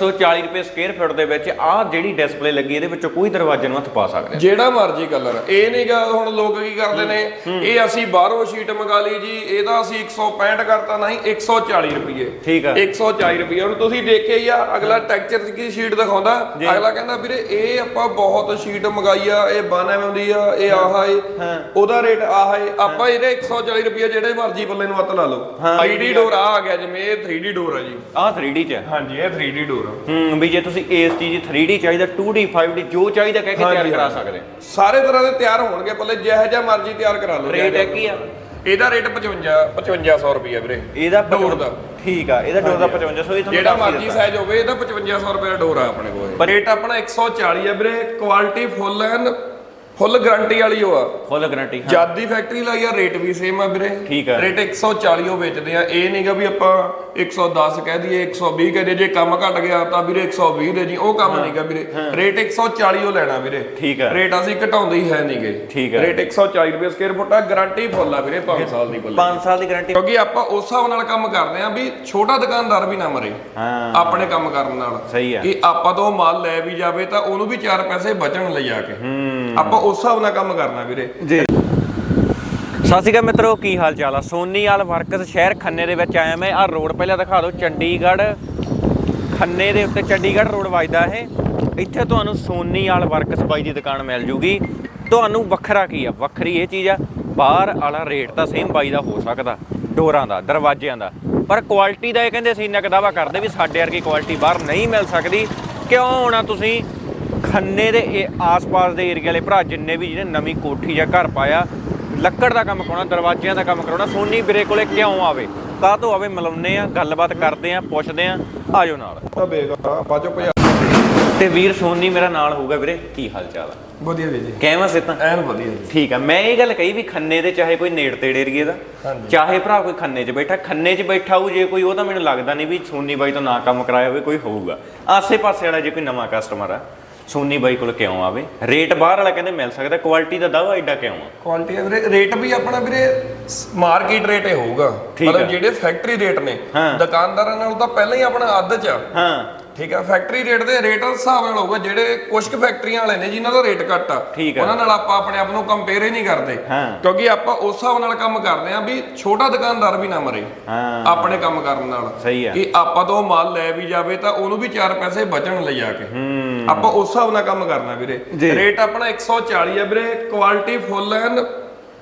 140 ਰੁਪਏ square foot ਦੇ ਵਿੱਚ ਆਹ ਜਿਹੜੀ ਡਿਸਪਲੇ ਲੱਗੀ ਇਹਦੇ ਵਿੱਚੋਂ ਕੋਈ ਦਰਵਾਜ਼ੇ ਨੂੰ ਹੱਥ ਪਾ ਸਕਦੇ। ਜਿਹੜਾ ਮਰਜ਼ੀ ਕਲਰ ਇਹ ਨਹੀਂਗਾ ਹੁਣ ਲੋਕ ਕੀ ਕਰਦੇ ਨੇ? ਇਹ ਅਸੀਂ ਬਾਹਰੋਂ ਸ਼ੀਟ ਮੰਗਾ ਲਈ ਜੀ ਇਹਦਾ ਅਸੀਂ 165 ਕਰਤਾ ਨਹੀਂ 140 ਰੁਪਏ ਠੀਕ ਆ। 140 ਰੁਪਏ ਹੁਣ ਤੁਸੀਂ ਦੇਖਿਆ ਹੀ ਆ ਅਗਲਾ ਟੈਕਸਚਰ ਦੀ ਸ਼ੀਟ ਦਿਖਾਉਂਦਾ? ਅਗਲਾ ਕਹਿੰਦਾ ਵੀਰੇ ਇਹ ਆਪਾਂ ਬਹੁਤ ਸ਼ੀਟ ਮੰਗਾਈ ਆ ਇਹ 92 ਐਮ ਦੀ ਆ ਇਹ ਆਹ ਏ ਉਹਦਾ ਰੇਟ ਆਹ ਏ ਆਪਾਂ ਇਹਦੇ 140 ਰੁਪਏ ਜਿਹੜੇ ਮਰਜ਼ੀ ਬੱਲੇ ਨੂੰ ਹੱਥ ਲਾ ਲਓ। ਆਈਡੀ ਡੋਰ ਆ ਆ ਗਿਆ ਜਿਵੇਂ ਇਹ 3D ਡੋਰ ਆ ਜੀ। ਆਹ 3D ਚ ਹਾਂਜੀ ਇਹ 3D ਡੋਰ ਹੂੰ ਵੀ ਜੇ ਤੁਸੀਂ ਇਸ ਚੀਜ਼ 3D ਚਾਹੀਦਾ 2D 5D ਜੋ ਚਾਹੀਦਾ ਕਹਿ ਕੇ ਤਿਆਰ ਕਰਾ। ਸਕਦੇ। ਸਾਰੇ ਤਰ੍ਹਾਂ ਦੇ ਤਿਆਰ ਹੋਣਗੇ ਬੱਲੇ ਜਿਹੋ ਜਿਹਾ ਮਰਜ਼ੀ ਤਿਆਰ ਕਰਾ ਲਓ ਰੇਟ ਹੈ ਕੀ ਆ ਇਹਦਾ ਰੇਟ 55 5500 ਰੁਪਏ ਵੀਰੇ। ਇਹਦਾ ਡੋਰ ਦਾ। ਠੀਕ ਆ ਇਹਦਾ ਡੋਰ ਦਾ 5500 ਇਹ ਤੁਹਾਨੂੰ ਜਿਹੜਾ ਮਰਜ਼ੀ। ਸਾਈਜ਼ ਹੋਵੇ ਇਹਦਾ 5500 ਰੁਪਏ ਦਾ ਡੋਰ ਆ ਆਪਣੇ ਕੋਲ। ਪਰ ਰੇਟ ਆਪਣਾ 140 ਹੈ ਵੀਰੇ ਕੁਆਲਿਟੀ ਫੁੱਲ ਐਨ ਫੁੱਲ ਗਾਰੰਟੀ ਵਾਲੀ ਉਹ ਆ। ਫੁੱਲ ਗਾਰੰਟੀ ਜਦ ਦੀ ਫੈਕਟਰੀ ਲਾਈ ਆ ਰੇਟ ਵੀ ਸੇਮ ਆ ਵੀਰੇ। ਠੀਕ ਆ। ਰੇਟ 140 ਉਹ ਵੇਚਦੇ ਆ। ਇਹ ਨਹੀਂਗਾ ਵੀ ਆਪਾਂ 110 ਕਹਿ ਦਈਏ 120 ਕਹਿ ਦਈਏ। ਜੇ ਕੰਮ ਘਟ ਗਿਆ ਤਾਂ ਵੀਰੇ 120 ਦੇ ਜੀ। ਉਹ ਕੰਮ ਨਹੀਂਗਾ ਵੀਰੇ। ਰੇਟ 140 ਉਹ ਲੈਣਾ ਵੀਰੇ। ਠੀਕ ਆ। ਰੇਟ ਅਸੀਂ ਘਟਾਉਂਦੇ ਹੀ ਹੈ ਨਹੀਂਗੇ ਠੀਕ ਆ। ਰੇਟ 140 ਰੁਪਏ ਸਕੁਅਰ ਫੁੱਟ ਆ। ਗਾਰੰਟੀ ਫੁੱਲ ਆ ਵੀਰੇ 5 ਸਾਲ ਦੀ ਬੱਲੇ 5 ਸਾਲ ਦੀ ਗਾਰੰਟੀ ਕਿਉਂਕਿ ਆਪਾਂ ਉਸ ਹਿਸਾਬ ਨਾਲ ਕੰਮ ਕਰਦੇ ਆ ਵੀ ਛੋਟਾ ਦੁਕਾਨਦਾਰ ਵੀ ਨਾ ਮਰੇ। ਹਾਂ। ਆਪਣੇ ਕੰਮ ਕਰਨ ਨਾਲ। ਸਹੀ ਆ। ਕਿ ਆਪਾਂ ਤੋਂ ਮਾਲ ਲੈ ਵੀ ਜਾਵੇ ਤਾਂ ਉਹਨੂੰ ਵੀ ਚਾਰ ਪੈਸੇ ਬਚਣ ਲਈ ਆ ਕੇ। ਹੂੰ। ਆਪਾਂ ਉਸ ਹਿਸਾਬ ਨਾਲ ਕੰਮ ਕਰਨਾ ਵੀਰੇ। ਜੀ। ਸਤਿ ਸ਼੍ਰੀ ਅਕਾਲ ਮਿੱਤਰੋ, ਕੀ ਹਾਲ ਚਾਲ ਆ? ਸੋਨੀ ਵਾਲ ਵਰਕਸ ਸ਼ਹਿਰ ਖੰਨੇ ਦੇ ਵਿੱਚ ਆਇਆ ਮੈਂ। ਆ ਰੋਡ ਪਹਿਲਾਂ ਦਿਖਾ ਦਿਓ, ਚੰਡੀਗੜ੍ਹ। ਖੰਨੇ ਦੇ ਉੱਤੇ ਚੰਡੀਗੜ੍ਹ ਰੋਡ ਵੱਜਦਾ ਇਹ। ਇੱਥੇ ਤੁਹਾਨੂੰ ਸੋਨੀ ਵਾਲ ਵਰਕਸ ਬਾਈ ਦੀ ਦੁਕਾਨ ਮਿਲ ਜੂਗੀ। ਤੁਹਾਨੂੰ ਵੱਖਰਾ ਕੀ ਆ? ਵੱਖਰੀ ਇਹ ਚੀਜ਼ ਆ, ਬਾਹਰ ਵਾਲਾ ਰੇਟ ਤਾਂ ਸੇਮ ਬਾਈ ਦਾ ਹੋ ਸਕਦਾ, ਡੋਰਾਂ ਦਾ, ਦਰਵਾਜ਼ਿਆਂ ਦਾ। ਪਰ ਕੁਆਲਿਟੀ ਦਾ ਇਹ ਕਹਿੰਦੇ ਸੀ, ਇੰਨਾ ਕੁ ਦਾਅਵਾ ਕਰਦੇ ਵੀ ਸਾਡੇ ਵਰਗੀ ਕੁਆਲਿਟੀ ਬਾਹਰ ਨਹੀਂ ਮਿਲ ਸਕਦੀ। ਕਿਉਂ ਹੋਣਾ ਤੁਸੀਂ? ਖੰਨੇ ਦੇ ਇਹ ਆਸ-ਪਾਸ ਦੇ ਏਰੀਆ ਵਾਲੇ ਭਰਾ ਜਿੰਨੇ ਵੀ ਜਿਹਨੇ ਨਵੀਂ ਕੋਠੀ ਜਾਂ ਘਰ ਪਾਇਆ ਲੱਕੜ ਦਾ ਕੰਮ ਕਰਾਉਣਾ ਦਰਵਾਜ਼ਿਆਂ ਦਾ ਕੰਮ ਕਰਾਉਣਾ ਸੋਨੀ ਵੀਰੇ ਕੋਲੇ ਕਿਉਂ ਆਵੇ? ਕਾਹ ਤੋਂ ਆਵੇ ਮਿਲਾਉਂਦੇ ਆ ਗੱਲਬਾਤ ਕਰਦੇ ਆ ਪੁੱਛਦੇ ਆ ਆਜੋ ਨਾਲ। ਤਾਂ ਬੇਗਾ ਬਾਜੋ ਭਜਾ। ਤੇ ਵੀਰ ਸੋਨੀ ਮੇਰਾ ਨਾਲ ਹੋਊਗਾ ਵੀਰੇ ਕੀ ਹਾਲ ਚਾਲ ਆ? ਵਧੀਆ ਜੀ। ਕਿਵੇਂ ਸਿੱਤਾ ਐਨ ਵਧੀਆ ਜੀ। ਠੀਕ ਆ ਮੈਂ ਇਹ ਗੱਲ ਕਹੀ ਵੀ ਖੰਨੇ ਦੇ ਚਾਹੇ ਕੋਈ ਨੇੜ ਤੇੜੇ ਏਰੀਏ ਦਾ। ਚਾਹੇ ਭਰਾ ਕੋਈ ਖੰਨੇ 'ਚ ਬੈਠਾ ਖੰਨੇ 'ਚ ਬੈਠਾ ਹੋਊ ਜੇ ਕੋਈ ਉਹ ਤਾਂ ਮੈਨੂੰ ਲੱਗਦਾ ਨਹੀਂ ਵੀ ਸੋਨੀ ਬਾਈ ਤੋਂ ਨਾ ਕੰਮ ਕਰਾਇਆ ਹੋਵੇ ਕੋਈ ਹੋਊਗਾ। ਆਸੇ-ਪਾਸੇ ਵਾਲਾ ਜੇ ਕੋਈ ਨਵਾਂ ਕਸਟਮਰ ਆ ਸੋਨੀ ਬਾਈ ਕੋਲ ਕਿਉਂ ਆਵੇ? ਰੇਟ ਬਾਹਰ ਵਾਲਾ ਕਹਿੰਦੇ ਮਿਲ ਸਕਦਾ ਕੁਆਲਿਟੀ ਦਾ ਦਾਵਾ ਐਡਾ ਕਿਉਂ ਆ? ਕੁਆਲਿਟੀ ਵੀਰੇ ਰੇਟ ਵੀ ਆਪਣਾ ਵੀਰੇ ਮਾਰਕੀਟ ਰੇਟ ਹੀ ਹੋਊਗਾ। ਮਤਲਬ। ਜਿਹੜੇ ਫੈਕਟਰੀ ਰੇਟ ਨੇ। ਦੁਕਾਨਦਾਰਾਂ ਨਾਲੋਂ ਤਾਂ ਪਹਿਲਾਂ ਹੀ ਆਪਣਾ ਅੱਧ ਚ ਹਾਂ। ਠੀਕ ਆ ਫੈਕਟਰੀ ਰੇਟ ਦੇ ਰੇਟ ਹਿਸਾਬ ਨਾਲ ਹੋਊਗਾ ਜਿਹੜੇ ਕੁਝ ਕੁ ਫੈਕਟਰੀਆਂ ਵਾਲੇ ਨੇ ਜਿਨ੍ਹਾਂ ਦਾ ਰੇਟ ਘੱਟ ਆ। ਉਹਨਾਂ ਨਾਲ ਆਪਾਂ ਆਪਣੇ ਆਪ ਨੂੰ ਕੰਪੇਅਰ ਹੀ ਨਹੀਂ ਕਰਦੇ। ਕਿਉਂਕਿ ਆਪਾਂ ਉਸ ਹਿਸਾਬ ਨਾਲ ਕੰਮ ਕਰਦੇ ਆ ਵੀ ਛੋਟਾ ਦੁਕਾਨਦਾਰ ਵੀ ਨਾ ਮਰੇ ਆਪਣੇ ਕੰਮ ਕਰਨ ਨਾਲ। ਕਿ ਆਪਾਂ ਤੋਂ ਮਾਲ ਲੈ ਵੀ ਜਾਵੇ ਤਾਂ ਉਹਨੂੰ ਵੀ ਚਾਰ ਪੈਸੇ ਬਚਣ ਲਈ ਆ ਕੇ। ਹੂੰ। ਆਪਾਂ ਉਸ ਹਿਸਾਬ ਨਾਲ ਕੰਮ ਕਰਨਾ ਵੀਰੇ। ਰੇਟ ਆਪਣਾ 140 ਆ ਵੀਰੇ ਕੁਆਲਿਟੀ ਫੁੱਲ ਐਨ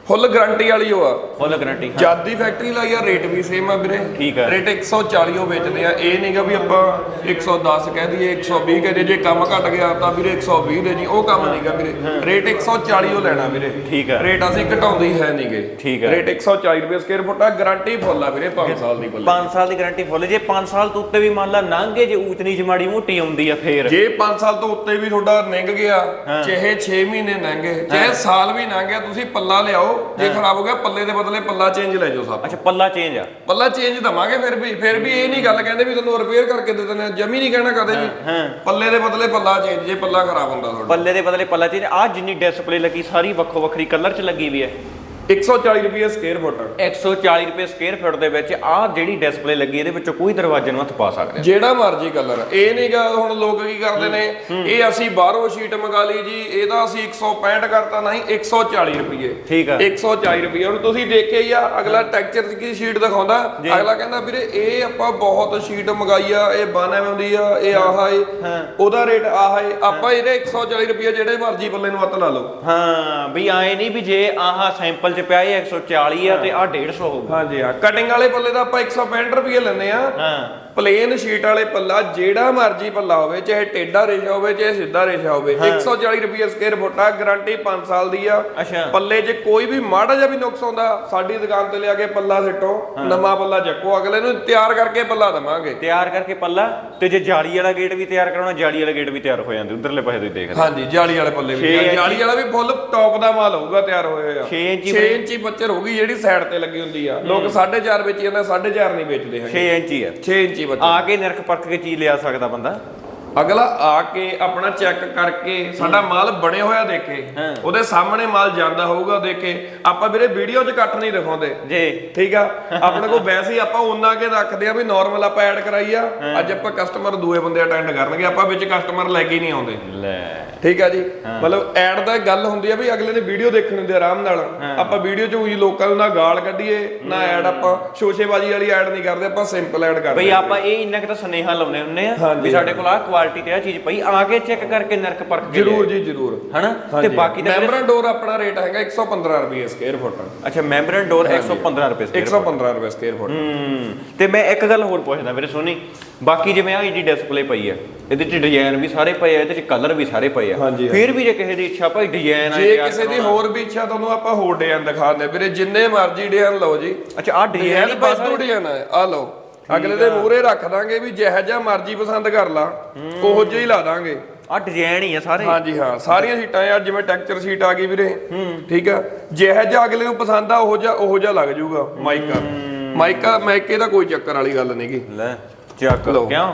ਫੁੱਲ ਗਾਰੰਟੀ ਵਾਲੀ ਉਹ ਆ। ਫੁੱਲ ਗਾਰੰਟੀ ਜਦ ਦੀ ਫੈਕਟਰੀ ਲਾਈ ਆ ਰੇਟ ਵੀ ਸੇਮ ਆ ਵੀਰੇ। ਠੀਕ ਆ। ਰੇਟ 140 ਉਹ ਵੇਚਦੇ ਆ। ਇਹ ਨਹੀਂਗਾ ਵੀ ਆਪਾਂ 110 ਕਹਿ ਦਈਏ 120 ਕਹਿ ਦਈਏ। ਜੇ ਕੰਮ ਘਟ ਗਿਆ ਤਾਂ ਵੀਰੇ 120 ਦੇ ਜੀ ਉਹ ਕੰਮ ਨਹੀਂਗਾ ਵੀਰੇ। ਰੇਟ 140 ਉਹ ਲੈਣਾ ਵੀਰੇ। ਠੀਕ ਆ। ਰੇਟ ਅਸੀਂ ਘਟਾਉਂਦੇ ਹੀ ਹੈ ਨਹੀਂਗੇ ਠੀਕ ਆ। ਰੇਟ 140 ਰੁਪਏ ਸਕੁਅਰ ਫੁੱਟ ਆ ਗਾਰੰਟੀ ਫੁੱਲ ਆ ਵੀਰੇ 5 ਸਾਲ ਦੀ ਬੱਲੇ 5 ਸਾਲ ਦੀ ਗਾਰੰਟੀ ਫੁੱਲ ਜੇ 5 ਸਾਲ ਤੋਂ ਉੱਤੇ ਵੀ ਮੰਨ ਲਾ ਲੰਘੇ ਜੇ ਊਚ ਨੀਚ ਮਾੜੀ ਮੋਟੀ ਆਉਂਦੀ ਆ ਫੇਰ। ਜੇ 5 ਸਾਲ ਤੋਂ ਉੱਤੇ ਵੀ ਤੁਹਾਡਾ ਲੰਘ ਗਿਆ ਚਾਹੇ 6 ਮਹੀਨੇ ਲੰਘੇ ਚਾਹੇ ਸਾਲ ਵੀ ਲੰਘ ਗਿਆ ਤੁਸੀਂ ਪੱਲਾ ਲਿਆਓ ਜੇ ਖਰਾਬ ਹੋ ਗਿਆ ਪੱਲੇ ਦੇ ਬਦਲੇ ਪੱਲਾ ਚੇਂਜ ਲੈ ਜਾਓ ਸਭ ਅੱਛਾ ਪੱਲਾ ਚੇਂਜ ਆ। ਪੱਲਾ ਚੇਂਜ ਦਵਾਂਗੇ ਫਿਰ ਵੀ ਫਿਰ ਵੀ ਇਹ ਨਹੀਂ ਗੱਲ ਕਹਿੰਦੇ ਵੀ ਤੁਹਾਨੂੰ ਰਿਪੇਅਰ ਕਰਕੇ ਦੇ ਦਿੰਦੇ ਜਮੀ ਨਹੀਂ ਕਹਿਣਾ ਕਦੇ ਵੀ। ਪੱਲੇ ਦੇ ਬਦਲੇ ਪੱਲਾ ਚੇਂਜ ਜੇ ਪੱਲਾ ਖਰਾਬ ਹੁੰਦਾ ਤੁਹਾਡਾ। ਪੱਲੇ ਦੇ ਬਦਲੇ ਪੱਲਾ ਚੇਂਜ ਆ ਜਿੰਨੀ ਡਿਸਪਲੇ ਲੱਗੀ ਸਾਰੀ ਵੱਖੋ ਵੱਖਰੀ ਕਲਰ 'ਚ ਲੱਗੀ ਵੀ ਹੈ। 140 ਰੁਪਏ ਸਕੁਅਰ ਫੁੱਟ 140 ਰੁਪਏ ਸਕੁਅਰ ਫੁੱਟ ਦੇ ਵਿੱਚ ਆ ਜਿਹੜੀ ਡਿਸਪਲੇ ਲੱਗੀ ਇਹਦੇ ਵਿੱਚੋਂ ਕੋਈ ਦਰਵਾਜ਼ੇ ਨੂੰ ਹੱਥ ਪਾ ਸਕਦੇ। ਜਿਹੜਾ ਮਰਜ਼ੀ ਕਲਰ ਇਹ ਨਹੀਂਗਾ ਹੁਣ ਲੋਕ ਕੀ ਕਰਦੇ ਨੇ? ਇਹ ਅਸੀਂ ਬਾਹਰੋਂ ਸ਼ੀਟ ਮੰਗਾ ਲਈ ਜੀ ਇਹਦਾ ਅਸੀਂ 165 ਕਰਤਾ ਨਹੀਂ 140 ਰੁਪਏ। ਠੀਕ ਆ। 140 ਰੁਪਏ। ਹੁਣ ਤੁਸੀਂ ਦੇਖਿਆ ਹੀ ਆ ਅਗਲਾ ਟੈਕਸਚਰ ਦੀ ਸ਼ੀਟ ਦਿਖਾਉਂਦਾ? ਅਗਲਾ ਕਹਿੰਦਾ ਵੀਰੇ ਇਹ ਆਪਾਂ ਬਹੁਤ ਸ਼ੀਟ ਮੰਗਾਈ ਆ ਇਹ 92 ਐਮ ਦੀ ਆ ਇਹ ਆਹ ਏ ਉਹਦਾ ਰੇਟ ਆਹ ਏ ਆਪਾਂ ਇਹਦੇ 140 ਰੁਪਏ ਜਿਹੜੇ ਮਰਜ਼ੀ ਬੱਲੇ ਨੂੰ ਹੱਥ ਲਾ ਲਓ। ਹਾਂ ਵੀ ਆਏ ਨਹੀਂ ਵੀ ਜੇ ਆਹ ਸੈਂਪਲ 'ਚ ਪਿਆ ਇਹ 140 ਆ ਤੇ ਆ 150 ਹੋਊਗਾ। ਹਾਂਜੀ ਹਾਂ। ਕਟਿੰਗ ਵਾਲੇ ਪੱਲੇ ਦਾ ਆਪਾਂ 165 ਰੁਪਏ ਲੈਂਦੇ ਆ ਹਾਂ। ਪਲੇਨ ਸ਼ੀਟ ਵਾਲੇ ਪੱਲਾ ਜਿਹੜਾ ਮਰਜ਼ੀ ਪੱਲਾ ਹੋਵੇ ਚਾਹੇ ਟੇਡਾ ਰੇਸ਼ਾ ਹੋਵੇ ਚਾਹੇ ਸਿੱਧਾ ਰੇਸ਼ਾ ਹੋਵੇ 140 ਰੁਪਏ ਸਕੁਅਰ ਫੁੱਟ ਆ ਗਾਰੰਟੀ 5 ਸਾਲ ਦੀ ਆ। ਪੱਲੇ 'ਚ ਕੋਈ ਵੀ ਮਾੜਾ ਜਿਹਾ ਵੀ ਨੁਕਸ ਆਉਂਦਾ ਸਾਡੀ ਦੁਕਾਨ ਤੇ ਲਿਆ ਕੇ ਪੱਲਾ ਸਿੱਟੋ ਨਵਾਂ ਪੱਲਾ ਚੱਕੋ ਅਗਲੇ ਨੂੰ ਤਿਆਰ ਕਰਕੇ ਪੱਲਾ ਦਵਾਂਗੇ। ਤਿਆਰ ਕਰਕੇ ਪੱਲਾ ਤੇ ਜੇ ਜਾਲੀ ਵਾਲਾ ਗੇਟ ਵੀ ਤਿਆਰ ਕਰਾਉਣਾ ਜਾਲੀ ਵਾਲਾ ਗੇਟ ਵੀ ਤਿਆਰ ਹੋ ਜਾਂਦੇ ਉਧਰਲੇ ਪਾਸੇ ਤੁਸੀਂ ਦੇਖਦੇ। ਹਾਂਜੀ ਜਾਲੀ ਵਾਲੇ ਪੱਲੇ ਵੀ। ਜਾਲੀ ਵਾਲਾ ਵੀ ਫੁੱਲ ਟੌਪ ਦਾ ਮਾਲ ਹੋਊਗਾ ਤਿਆਰ ਹੋਇਆ ਹੋਇਆ ਛੇ ਇੰਚੀ 6 ਇੰਚੀ ਬੱਚਰ ਹੋਊਗੀ ਜਿਹੜੀ ਸਾਈਡ ਤੇ ਲੱਗੀ ਹੁੰਦੀ ਆ। ਲੋਕ 4.5 ਵੇਚੀ ਜਾਂਦੇ 4.5 ਨਹੀਂ ਵੇਚਦੇ ਹੈਗੇ। 6 ਇੰਚੀ ਆ। 6 ਇੰਚੀ ਬੱਚਰ ਆ ਕੇ ਨਿਰਖ ਪਰਖ ਕੇ ਚੀਜ਼ ਲਿਆ ਸਕਦਾ ਬੰਦਾ। ਅਗਲਾ ਆ ਕੇ ਆਪਣਾ ਚੈੱਕ ਕਰਕੇ ਸਾਡਾ ਮਾਲ ਬਣਿਆ ਹੋਇਆ ਦੇਖੇ। ਉਹਦੇ ਸਾਹਮਣੇ ਮਾਲ ਜਾਂਦਾ ਹੋਊਗਾ ਦੇਖੇ। ਆਪਾਂ ਵੀਰੇ ਵੀਡੀਓ 'ਚ ਕੱਟ ਨਹੀਂ ਦਿਖਾਉਂਦੇ। ਜੀ। ਠੀਕ ਆ? ਆਪਣੇ ਕੋਲ ਵੈਸੇ ਹੀ ਆਪਾਂ ਉਹਨਾਂ ਕੇ ਰੱਖਦੇ ਆ ਵੀ ਨਾਰਮਲ ਆਪਾਂ ਐਡ ਕਰਾਈ ਆ। ਅੱਜ ਆਪਾਂ ਕਸਟਮਰ ਦੂਏ ਬੰਦੇ ਅਟੈਂਡ ਕਰਨਗੇ। ਆਪਾਂ ਵਿੱਚ ਕਸਟਮਰ ਲੈ ਕੇ ਨਹੀਂ ਆਉਂਦੇ। ਲੈ। ਠੀਕ ਆ ਜੀ? ਮਤਲਬ ਐਡ ਦਾ ਗੱਲ ਹੁੰਦੀ ਆ ਵੀ ਅਗਲੇ ਨੇ ਵੀਡੀਓ ਦੇਖਣ ਹੁੰਦੀ ਆ ਆਰਾਮ ਨਾਲ। ਆਪਾਂ ਵੀਡੀਓ 'ਚ ਉਹੀ ਲੋਕਾਂ ਨੂੰ ਨਾ ਗਾਲ ਕੱਢੀਏ ਨਾ ਐਡ ਆਪਾਂ ਸ਼ੋਸ਼ੇਬਾਜ਼ੀ ਵਾਲੀ ਐਡ ਨਹੀਂ ਕਰਦੇ ਆਪਾਂ ਸਿੰਪਲ ਐਡ ਕਰਦੇ ਬਈ ਆਪਾਂ ਇਹ ਇੰਨਾ ਕਿ ਤਾਂ ਸੁਨੇਹਾ ਲਾਉਨੇ ਹੁੰਨੇ ਆ ਵੀ ਸਾਡੇ ਕੋਲ ਆਹ ਕੁਆਲਿਟੀ ਤੇ ਆ ਚੀਜ਼ ਪਈ ਆ ਕੇ ਚੈੱਕ ਕਰਕੇ ਨਰਕ ਪਰਖ ਕੇ ਜਰੂਰ ਜੀ ਜਰੂਰ। ਹਨਾ? ਤੇ ਬਾਕੀ ਦਾ ਮੈਂਬਰਨ ਡੋਰ ਆਪਣਾ ਰੇਟ ਹੈਗਾ 115 ਰੁਪਏ ਸਕੁਅਰ ਫੁੱਟ ਅੱਛਾ ਮੈਂਬਰਨ ਡੋਰ 115 ਰੁਪਏ ਸਕੁਅਰ 115 ਰੁਪਏ ਸਕੁਅਰ ਫੁੱਟ ਹੂੰ। ਤੇ ਮੈਂ ਇੱਕ ਗੱਲ ਹੋਰ ਪੁੱਛਦਾ ਵੀਰੇ ਸੋਨੀ ਬਾਕੀ ਜਿਵੇਂ ਆ ਇਹਦੀ ਡਿਸਪਲੇ ਪਈ ਆ ਇਹਦੇ ਚ ਡਿਜ਼ਾਈਨ ਵੀ ਸਾਰੇ ਪਏ ਆ ਇਹਦੇ ਚ ਕਲਰ ਵੀ ਸਾਰੇ ਪਏ ਆ। ਫਿਰ ਵੀ ਜੇ ਕਿਸੇ ਦੀ ਇੱਛਾ ਭਾਈ ਡਿਜ਼ਾਈਨ ਆ ਜੇ ਕਿਸੇ ਦੀ। ਹੋਰ ਵੀ ਇੱਛਾ ਤੁਹਾਨੂੰ ਆਪਾਂ ਹੋਰ ਡਿਜ਼ਾਈਨ ਦਿਖਾ ਦਿੰਦੇ ਵੀਰੇ ਜਿੰਨੇ ਮਰਜ਼ੀ ਡਿਜ਼ਾਈਨ ਲਓ ਜੀ। ਅੱਛਾ ਆ ਡਿਜ਼ਾਈਨ ਹੀ ਬਸ ਡਿਜ਼ਾਈਨ ਹੈ ਆ। ਲਓ। ਅਗਲੇ ਦੇ ਮੂਹਰੇ ਰੱਖ ਦਾਂਗੇ ਵੀ ਜਿਹੋ ਜਿਹਾ ਮਰਜ਼ੀ ਪਸੰਦ ਕਰ ਲਾ ਉਹੋ ਜਿਹਾ ਹੀ ਲਾ ਦਾਂਗੇ। ਆ ਡਿਜ਼ਾਈਨ ਹੀ ਆ ਸਾਰੇ। ਹਾਂਜੀ ਹਾਂ ਸਾਰੀਆਂ ਸੀਟਾਂ ਯਾਰ ਜਿਵੇਂ ਟੈਕਚਰ ਸੀਟ ਆ ਗਈ ਵੀਰੇ। ਠੀਕ ਆ? ਜਿਹੋ ਜਿਹਾ ਅਗਲੇ ਨੂੰ ਪਸੰਦ ਆ ਉਹੋ ਜਿਹਾ ਉਹੋ ਜਿਹਾ ਲੱਗ ਜਾਊਗਾ ਮਾਈਕਾ। ਮਾਈਕਾ ਮਾਈਕੇ ਦਾ ਕੋਈ ਚੱਕਰ ਵਾਲੀ ਗੱਲ ਨਹੀਂਗੀ ਲੈ ਚੱਕ। ਲਓ। ਕਿਉਂ?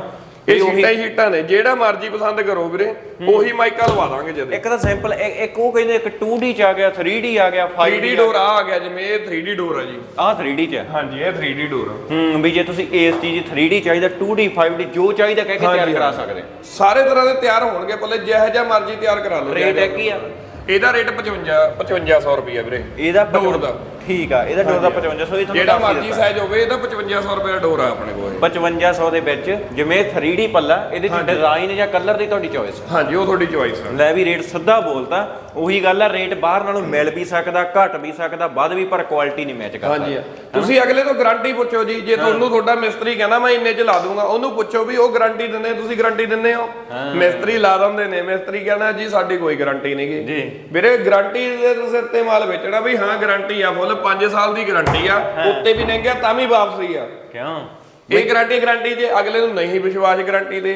ਇਹ ਸੀਟਾਂ ਹੀ ਸੀਟਾਂ ਨੇ ਜਿਹੜਾ ਮਰਜ਼ੀ ਪਸੰਦ ਕਰੋ ਵੀਰੇ ਉਹੀ ਮਾਈਕਾ ਲਵਾ ਦਾਂਗੇ ਜਦੇ। ਇੱਕ ਤਾਂ ਸਿੰਪਲ ਇੱਕ ਉਹ ਕਹਿੰਦੇ ਇੱਕ 2D ਚ ਆ ਗਿਆ 3D ਆ ਗਿਆ 5D 3D ਡੋਰ ਆ ਗਿਆ ਜਿਵੇਂ ਇਹ 3D ਡੋਰ ਆ ਜੀ। ਆ 3D ਚ ਹਾਂਜੀ ਇਹ 3D ਡੋਰ ਆ। ਹੂੰ ਵੀ ਜੇ ਤੁਸੀਂ ਇਸ ਚੀਜ਼ 3D ਚਾਹੀਦਾ 2D 5D ਜੋ ਚਾਹੀਦਾ ਕਹਿ ਕੇ ਤਿਆਰ ਕਰਾ। ਸਕਦੇ। ਸਾਰੇ ਤਰ੍ਹਾਂ ਦੇ ਤਿਆਰ ਹੋਣਗੇ ਭਲੇ ਜਿਹੋ ਜਿਹਾ ਮਰਜ਼ੀ ਤਿਆਰ ਕਰਾ ਲਓ ਰੇਟ ਹੈ ਕੀ ਆ ਇਹਦਾ ਰੇਟ 55 5500 ਰੁਪਏ ਵੀਰੇ। ਇਹਦਾ ਡੋਰ ਦਾ। ਠੀਕ ਆ ਇਹਦਾ ਡੋਰ ਦਾ 5500 ਇਹ ਤੁਹਾਨੂੰ ਜਿਹੜਾ ਹੀ ਮਰਜ਼ੀ। ਸਾਈਜ਼ ਹੋਵੇ ਇਹਦਾ 5500 ਰੁਪਏ ਦਾ ਡੋਰ ਆ ਆਪਣੇ ਕੋਲ 5500 ਦੇ ਵਿੱਚ ਜਿਵੇਂ 3D ਪੱਲਾ ਇਹਦੇ ਚ ਡਿਜ਼ਾਈਨ ਜਾਂ ਕਲਰ ਦੀ ਤੁਹਾਡੀ ਚੋਇਸ ਹਾਂਜੀ ਉਹ ਤੁਹਾਡੀ ਚੋਇਸ ਆ। ਲੈ ਵੀ ਰੇਟ ਸਿੱਧਾ ਬੋਲਤਾ ਉਹੀ ਗੱਲ ਆ ਰੇਟ ਬਾਹਰ ਨਾਲੋਂ ਮਿਲ ਵੀ ਸਕਦਾ ਘਟ ਵੀ ਸਕਦਾ ਵੱਧ ਵੀ ਪਰ ਕੁਆਲਿਟੀ ਨਹੀਂ ਮੈਚ ਕਰਦਾ। ਹਾਂਜੀ ਤੁਸੀਂ ਅਗਲੇ ਤੋਂ ਗਾਰੰਟੀ ਪੁੱਛੋ ਜੀ ਜੇ ਤੁਹਾਨੂੰ ਤੁਹਾਡਾ ਮਿਸਤਰੀ ਕਹਿੰਦਾ ਮੈਂ ਇੰਨੇ ਚ ਲਾ ਦੂੰਗਾ ਉਹਨੂੰ ਪੁੱਛੋ ਵੀ ਉਹ ਗਾਰੰਟੀ ਦਿੰਦੇ ਤੁਸੀਂ ਗਾਰੰਟੀ ਦਿੰਦੇ ਹੋ? ਮਿਸਤਰੀ ਲਾ ਦਿੰਦੇ ਨੇ ਮਿਸਤਰੀ ਕਹਿੰਦਾ ਜੀ ਸਾਡੀ ਕੋਈ ਗਾਰੰਟੀ ਨਹੀਂਗੀ ਜੀ। ਵੀਰੇ ਗਾਰੰਟੀ ਦੇ ਸਿਰ ਤੇ ਮਾਲ ਵੇਚਣਾ ਵੀ ਹਾਂ ਗਾਰੰਟੀ ਆ ਫੁੱਲ 5 ਸਾਲ ਦੀ ਗਾਰੰਟੀ ਆ ਉੱਤੇ ਵੀ ਨਹੀਂ ਗਿਆ ਤਾਂ ਵੀ ਵਾਪਸੀ ਆ। ਕਿਉਂ? ਇਹ ਗਾਰੰਟੀ ਗਾਰੰਟੀ ਜੇ ਅਗਲੇ ਨੂੰ ਨਹੀਂ ਵਿਸ਼ਵਾਸ ਗਾਰੰਟੀ ਦੇ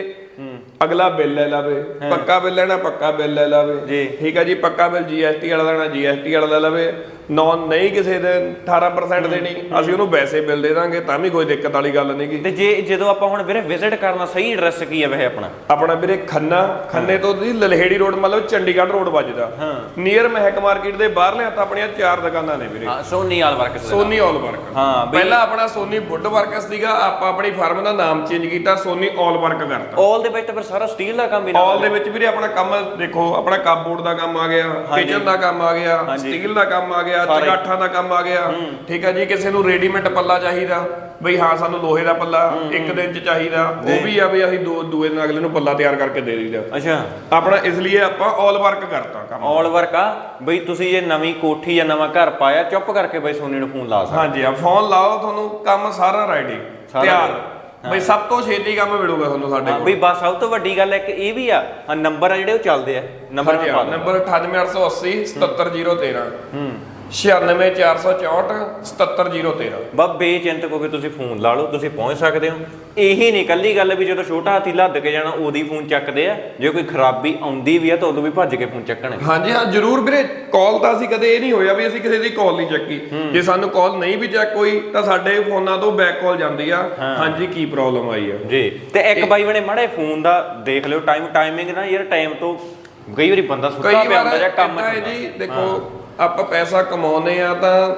ਅਗਲਾ ਬਿੱਲ ਲੈ ਲਵੇ ਪੱਕਾ ਬਿੱਲ ਲੈਣਾ ਪੱਕਾ ਬਿੱਲ ਲੈ ਲਵੇ। ਠੀਕ ਹੈ ਜੀ ਪੱਕਾ ਬਿੱਲ ਜੀਐਸਟੀ ਵਾਲਾ ਲੈਣਾ ਜੀਐਸਟੀ ਵਾਲਾ ਲੈ ਲਵੇ। ਨੌਨ ਨਹੀਂ ਕਿਸੇ ਦੇ 18% ਦੇਣੀ ਅਸੀਂ ਉਹਨੂੰ ਵੈਸੇ ਬਿੱਲ ਦੇ ਦਾਂਗੇ ਤਾਂ ਵੀ ਕੋਈ ਦਿੱਕਤ ਵਾਲੀ ਗੱਲ ਨਹੀਂਗੀ ਤੇ ਜੇ ਜਦੋਂ ਆਪਾਂ ਹੁਣ ਵੀਰੇ ਵਿਜ਼ਿਟ ਕਰਨਾ ਸਹੀ ਐਡਰੈਸ ਕੀ ਹੈ ਵੈਸੇ ਆਪਣਾ? ਆਪਣਾ ਵੀਰੇ ਖੰਨਾ ਖੰਨੇ ਤੋਂ ਦੀ ਲਲਹੇੜੀ ਰੋਡ ਮਤਲਬ ਚੰਡੀਗੜ੍ਹ ਰੋਡ ਵੱਜਦਾ। ਹਾਂ। ਨੀਅਰ ਮਹਿਕ ਮਾਰਕੀਟ ਦੇ ਬਾਹਰਲੇ ਹੱਥ ਆਪਣੀਆਂ ਚਾਰ ਦੁਕਾਨਾਂ ਨੇ ਵੀਰੇ। ਹਾਂ Sony all works Sony all work ਹਾਂ, ਪਹਿਲਾਂ ਆਪਣਾ ਸੋਨੀ ਵੁੱਡ ਵਰਕਸ ਸੀਗਾ ਆਪਾਂ ਆਪਣੀ ਫਰਮ ਦਾ ਨਾਮ ਚੇਂਜ ਕੀਤਾ ਸੋਨੀ ਆਲ ਵਰਕ ਕਰਤਾ। ਆਲ ਦੇ ਵਿੱਚ ਤਾਂ ਫਿਰ ਸਾਰਾ ਸਟੀਲ ਦਾ ਕੰਮ ਹੀ ਨਾਲ ਆਲ ਦੇ ਵਿੱਚ ਵੀਰੇ ਆਪਣਾ ਕੰਮ ਦੇਖੋ ਆਪਣਾ ਕਾਪਬੋਰਡ ਦਾ ਕੰਮ ਆ ਗਿਆ ਕਿਚਨ ਦਾ ਕੰਮ ਆ ਗਿਆ। ਸਟੀਲ ਦਾ ਕੰਮ ਆ ਗਿਆ ਸਾਰੇ। ਚਗਾਠਾਂ ਦਾ ਕੰਮ ਆ ਗਿਆ। ਠੀਕ ਆ ਜੀ ਕਿਸੇ ਨੂੰ ਰੈਡੀਮੇਡ ਪੱਲਾ ਚਾਹੀਦਾ। ਬਈ ਹਾਂ ਸਾਨੂੰ ਲੋਹੇ ਦਾ ਪੱਲਾ ਇੱਕ ਦਿਨ ਚ ਚਾਹੀਦਾ। ਉਹ ਵੀ ਆ ਵੀ ਅਸੀਂ ਦੋ ਦੂਏ ਦਿਨ ਅਗਲੇ ਨੂੰ ਪੱਲਾ ਤਿਆਰ ਕਰਕੇ ਦੇ ਦਈਦਾ। ਅੱਛਾ। ਆਪਣਾ ਇਸ ਲਈ ਆਪਾਂ ਆਲ ਵਰਕ ਕਰਤਾ ਕੰਮ। ਆਲ ਵਰਕ ਆ। ਬਈ ਤੁਸੀਂ ਜੇ ਨਵੀਂ ਕੋਠੀ ਜਾਂ ਨਵਾਂ ਘਰ ਪਾਇਆ ਚੁੱਪ ਕਰਕੇ ਬਈ ਸੋਨੀ ਨੂੰ ਫੋਨ ਲਾ ਸਕਦੇ। ਹਾਂਜੀ ਆ ਫੋਨ ਲਾਓ ਤੁਹਾਨੂੰ ਕੰਮ ਸਾਰਾ ਰੈਡੀ ਸਾਰਾ ਤਿਆਰ। ਬਈ ਸਭ ਤੋਂ ਛੇਤੀ ਕੰਮ ਮਿਲੂਗਾ ਤੁਹਾਨੂੰ ਸਾਡੇ ਹਾਂ, ਕੋਲ। ਬਈ ਬਸ ਸਭ ਤੋਂ ਵੱਡੀ ਗੱਲ ਇੱਕ ਇਹ ਵੀ ਆ ਆ ਨੰਬਰ ਆ ਜਿਹੜੇ ਉਹ ਚੱਲਦੇ ਆ। ਨੰਬਰ ਹਾਂਜੀ ਪਾ ਨੰਬਰ 98880 77013 ਹੂੰ। 96464 77013 ਬਸ ਬੇਚਿੰਤ ਹੋ ਕੇ ਤੁਸੀਂ ਫੋਨ ਲਾ ਲਓ ਤੁਸੀਂ ਪਹੁੰਚ ਸਕਦੇ ਹੋ। ਇਹੀ ਨਹੀਂ ਕੱਲੀ ਗੱਲ ਵੀ ਜਦੋਂ ਛੋਟਾ ਹਾਥੀ ਲੱਦ ਕੇ ਜਾਣਾ ਉਹਦੀ ਫੋਨ ਚੱਕਦੇ ਆ। ਜੇ ਕੋਈ ਖਰਾਬੀ ਆਉਂਦੀ ਵੀ ਆ ਤਾਂ ਉਦੋਂ ਵੀ ਭੱਜ ਕੇ ਫੋਨ ਚੱਕਣਗੇ ਹਾਂਜੀ ਹਾਂ ਜਰੂਰ ਵੀਰੇ ਕਾਲ ਤਾਂ ਅਸੀਂ ਕਦੇ ਇਹ ਨਹੀਂ ਹੋਇਆ ਵੀ ਅਸੀਂ ਕਿਸੇ ਦੀ ਕਾਲ ਨਹੀਂ ਚੱਕੀ। ਜੇ ਸਾਨੂੰ ਕਾਲ ਨਹੀਂ ਵੀ ਚੱਕ ਹੋਈ ਤਾਂ ਸਾਡੇ ਫੋਨਾਂ ਤੋਂ ਬੈਕ ਕਾਲ ਜਾਂਦੀ ਆ। ਹਾਂਜੀ ਕੀ ਪ੍ਰੋਬਲਮ ਆਈ ਆ? ਜੀ ਤੇ ਇੱਕ ਬਾਈ ਬਣੇ ਮਾੜੇ ਫੋਨ ਦਾ ਦੇਖ ਲਿਓ ਟਾਈਮ ਟਾਈਮਿੰਗ ਨਾ ਯਾਰ ਟਾਈਮ ਤੋਂ ਕਈ ਵਾਰੀ ਬੰਦਾ ਸੁੱਤਾ ਪਿਆ ਹੁੰਦਾ ਜਾਂ ਕੰਮ ਹੈ। ਜੀ ਦੇਖੋ ਆਪਾਂ ਪੈਸਾ ਕਮਾਉਨੇ ਆ ਤਾਂ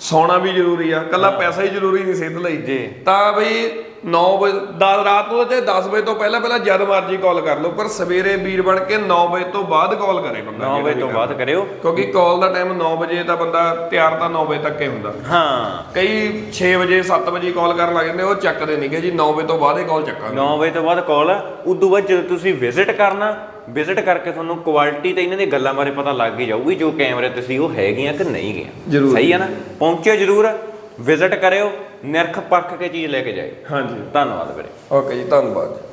ਸੌਣਾ ਵੀ ਜ਼ਰੂਰੀ ਆ ਕੱਲਾ ਪੈਸਾ ਹੀ ਜ਼ਰੂਰੀ ਨਹੀਂ ਸਿਹਤ ਲਈ। ਜੀ। ਤਾਂ ਬਈ 9 ਵਜੇ 10 ਰਾਤ ਨੂੰ ਚਾਹੇ 10 ਵਜੇ ਤੋਂ ਪਹਿਲਾਂ ਪਹਿਲਾਂ ਜਦ ਮਰਜ਼ੀ ਕਾਲ ਕਰ ਲਓ ਪਰ ਸਵੇਰੇ ਵੀਰ ਬਣ ਕੇ 9 ਵਜੇ ਤੋਂ ਬਾਅਦ ਕਾਲ ਕਰੇ ਬੰਦਾ 9 ਵਜੇ ਤੋਂ ਬਾਅਦ ਕਰਿਓ। ਕਿਉਂਕਿ ਕਾਲ ਦਾ ਟਾਈਮ 9 ਵਜੇ ਤਾਂ ਬੰਦਾ ਤਿਆਰ ਤਾਂ 9 ਵਜੇ ਤੱਕ ਹੀ ਹੁੰਦਾ। ਹਾਂ। ਕਈ 6 ਵਜੇ 7 ਵਜੇ ਕਾਲ ਕਰਨ ਲੱਗ ਜਾਂਦੇ ਉਹ ਚੱਕਦੇ ਨਹੀਂਗੇ ਜੀ 9 ਵਜੇ ਤੋਂ ਬਾਅਦ ਹੀ ਕਾਲ ਚੱਕਾਂਗੇ। 9 ਵਜੇ ਤੋਂ ਬਾਅਦ ਕਾਲ ਉਦੋਂ ਬਾਅਦ ਜਦੋਂ ਤੁਸੀਂ ਵਿਜ਼ਿਟ ਕਰਨਾ ਵਿਜ਼ਿਟ ਕਰਕੇ ਤੁਹਾਨੂੰ ਕੁਆਲਿਟੀ ਤੇ ਇਹਨਾਂ ਦੀਆਂ ਗੱਲਾਂ ਬਾਰੇ ਪਤਾ ਲੱਗ ਹੀ ਜਾਊਗੀ ਜੋ ਕੈਮਰੇ ਤੇ ਸੀ ਉਹ ਹੈਗੀਆਂ ਕਿ ਨਹੀਂ ਗੀਆਂ। ਸਹੀ ਹੈ ਨਾ? ਪਹੁੰਚਿਓ ਜ਼ਰੂਰ ਵਿਜ਼ਿਟ ਕਰਿਓ ਨਿਰਖ ਪਰਖ ਕੇ ਚੀਜ਼ ਲੈ ਕੇ ਜਾਇਓ। ਹਾਂਜੀ। ਧੰਨਵਾਦ ਵੀਰੇ। ਓਕੇ ਜੀ ਧੰਨਵਾਦ।